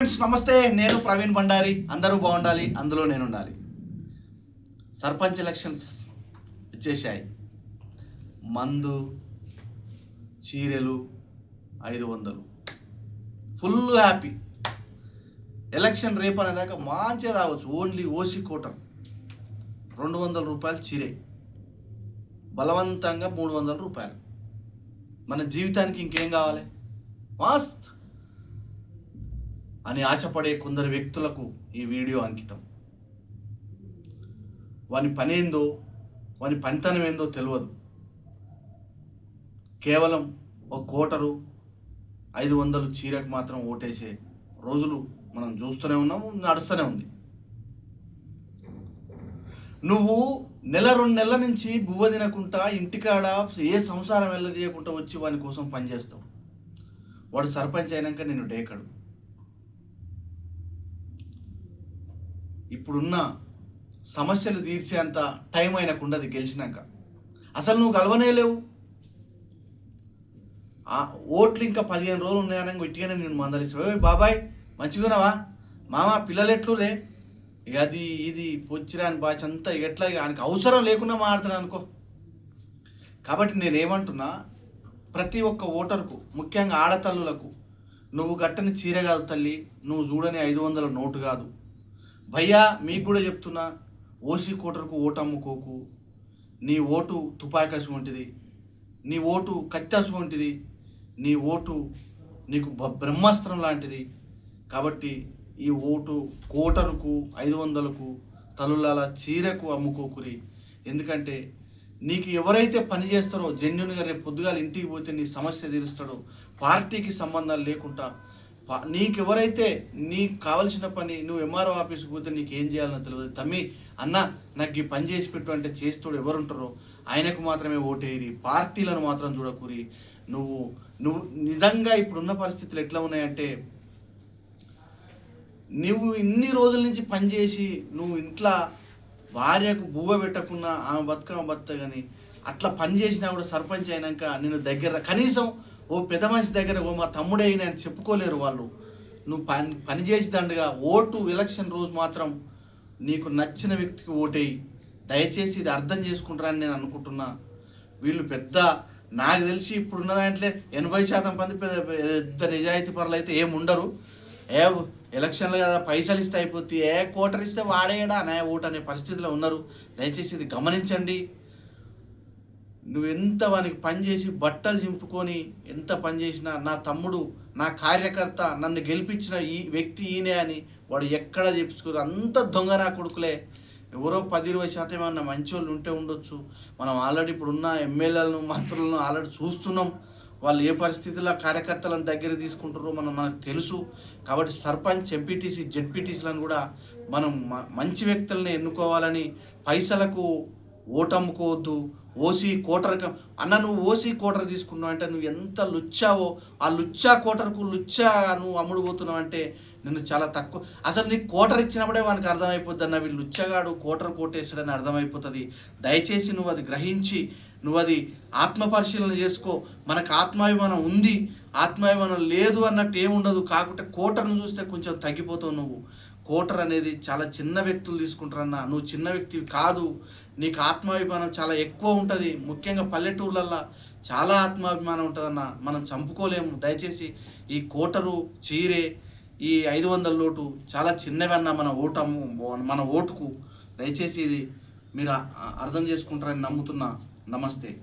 Friends నమస్తే నేను ప్రవీణ్ భండారి. అందరూ బాగుండాలి అందులో నేను ఉండాలి సర్పంచ్ ఎలక్షన్స్ వచ్చేసాయి మందు చీరెలు ఐదు వందలు. ఫుల్ హ్యాపీ ఎలక్షన్ రేపు అనేదాకా మంచిగా తాగొచ్చు. ఓన్లీ ఓసీ కోటర్ రెండు వందల రూపాయలు చీరే. బలవంతంగా మూడు వందల రూపాయలు. మన జీవితానికి ఇంకేం కావాలి? మస్త్ అని ఆశపడే కొందరు వ్యక్తులకు ఈ వీడియో అంకితం. వాని పనేందో వాని పనితనం ఏందో తెలియదు కేవలం ఒక కోటరు ఐదు వందలు చీరకు మాత్రం ఓటేసే రోజులు మనం చూస్తూనే ఉన్నాము నడుస్తూనే ఉంది. నువ్వు నెల రెండు నెలల నుంచి బువ్వ తినకుండా ఇంటికాడ ఏ సంసారం వెళ్ళదీయకుండా వచ్చి వాని కోసం పనిచేస్తావు. వాడు సర్పంచ్ అయినాక నేను డేకడు. ఇప్పుడున్న సమస్యలు తీర్చేంత టైం అయినకుండా అది గెలిచినాక. అసలు నువ్వు కలవనే లేవు. ఓట్లు ఇంకా పదిహేను రోజులు ఉన్నాయని గట్టిగానే నేను మందలిస్తావు బాబాయ్ మంచిగున్నావా మామ పిల్లలు ఎట్లురే ఇక అది ఇది పొచ్చిరాని బాచ్ అంతా ఎట్లా ఆయనకు అవసరం లేకుండా మాడుతున్నాను అనుకో. కాబట్టి నేనేమంటున్నా ప్రతి ఒక్క ఓటర్కు ముఖ్యంగా ఆడతల్లులకు నువ్వు కట్టని చీర కాదు తల్లి నువ్వు చూడని ఐదు వందల నోటు కాదు. భయ్యా మీకు కూడా చెప్తున్నా ఓసీ కోటర్కు ఓటు అమ్ముకోకు. నీ ఓటు తుపాకసు వంటిది. నీ ఓటు కత్తాసు వంటిది. నీ ఓటు నీకు బ- బ్రహ్మాస్త్రం లాంటిది. కాబట్టి ఈ ఓటు కోటరుకు ఐదు వందలకు తలులాల చీరకు అమ్ముకోకురి ఎందుకంటే నీకు ఎవరైతే పని చేస్తారో జెన్యున్గా రేపు పొద్దుగాల ఇంటికి పోతే నీ సమస్య తీరుస్తాడో పార్టీకి సంబంధాలు లేకుండా నీకు ఎవరైతే నీకు కావలసిన పని నువ్వు ఎంఆర్ఓ ఆఫీస్కి పోతే నీకు ఏం చేయాలని తెలియదు. తమ్మి అన్న నాకు ఈ పని చేసి పెట్టు అంటే చేస్తోడు ఎవరుంటారో ఆయనకు మాత్రమే ఓటేరి పార్టీలను మాత్రం చూడకూరి. నువ్వు నువ్వు నిజంగా ఇప్పుడున్న పరిస్థితులు ఎట్లా ఉన్నాయంటే నువ్వు ఇన్ని రోజుల నుంచి పనిచేసి నువ్వు ఇంట్లో భార్యకు బువ్వ పెట్టకున్నా ఆమె బతుక బతుక కానీ అట్లా పని చేసినా కూడా సర్పంచ్ అయినాక నేను దగ్గర కనీసం ఓ పెద్ద మనిషి దగ్గర ఓ మా తమ్ముడే అయినా అని చెప్పుకోలేరు వాళ్ళు. నువ్వు పని పని చేసి దండగా ఓటు ఎలక్షన్ రోజు మాత్రం నీకు నచ్చిన వ్యక్తికి ఓటేయి. దయచేసి ఇది అర్థం చేసుకుంటారని నేను అనుకుంటున్నా. వీళ్ళు పెద్ద నాకు తెలిసి ఇప్పుడున్న దాంట్లో ఎనభై శాతం మంది పెద్ద పెద్ద నిజాయితీ పనులు అయితే ఏం ఉండరు. ఏ ఎలక్షన్లు కదా పైసలు ఇస్తే అయిపోతే ఏ కోటర్ ఇస్తే వాడేయడా అనే ఓటు అనే పరిస్థితిలో ఉన్నారు. దయచేసి ఇది గమనించండి. నువ్వు ఎంత వానికి పని చేసి బట్టలు చింపుకొని ఎంత పని చేసినా నా తమ్ముడు నా కార్యకర్త నన్ను గెలిపించిన ఈ వ్యక్తి ఈయనే అని వాడు ఎక్కడ చెప్పుకోరు అంత దొంగ నా కొడుకులే. ఎవరో పది ఇరవై శాతం ఏమన్నా మంచి వాళ్ళు ఉంటే ఉండొచ్చు. మనం ఆల్రెడీ ఇప్పుడు ఉన్న ఎమ్మెల్యేలను మంత్రులను ఆల్రెడీ చూస్తున్నాం. వాళ్ళు ఏ పరిస్థితుల్లో కార్యకర్తలను దగ్గర తీసుకుంటారో మనం మనకు తెలుసు. కాబట్టి సర్పంచ్ ఎంపీటీసీ జెడ్పీటీసీలను కూడా మనం మంచి వ్యక్తులను ఎన్నుకోవాలని పైసలకు ఓటమ్ముకోవద్దు. ఓసీ కోటర్ అన్న నువ్వు ఓసీ కోటర్ తీసుకున్నావు అంటే నువ్వు ఎంత లుచ్చావో ఆ లుచ్చా కోటర్కు లుచ్చా నువ్వు అమ్ముడు పోతున్నావు అంటే నిన్ను చాలా తక్కువ అసలు నీకు కోటర్ ఇచ్చినప్పుడే వానికి అర్థమైపోద్ది అన్న వీళ్ళు లుచ్చగాడు కోటర్ కోటేసాడని అర్థమైపోతుంది. దయచేసి నువ్వు అది గ్రహించి నువ్వు అది ఆత్మపరిశీలన చేసుకో. మనకు ఆత్మాభిమానం ఉంది ఆత్మాభిమానం లేదు అన్నట్టు ఏముండదు. కాకుంటే కోటర్ను చూస్తే కొంచెం తగ్గిపోతావు నువ్వు. కోటర్ అనేది చాలా చిన్న వ్యక్తులు తీసుకుంటారన్న. నువ్వు చిన్న వ్యక్తి కాదు. నీకు ఆత్మాభిమానం చాలా ఎక్కువ ఉంటుంది. ముఖ్యంగా పల్లెటూర్లల్లో చాలా ఆత్మాభిమానం ఉంటుందన్న. మనం చంపుకోలేము. దయచేసి ఈ కోటరు చీరే ఈ ఐదు వందల లోటు చాలా చిన్నవన్న మన ఓటము మన ఓటుకు. దయచేసి ఇది మీరు అర్థం చేసుకుంటారని నమ్ముతున్నా. నమస్తే.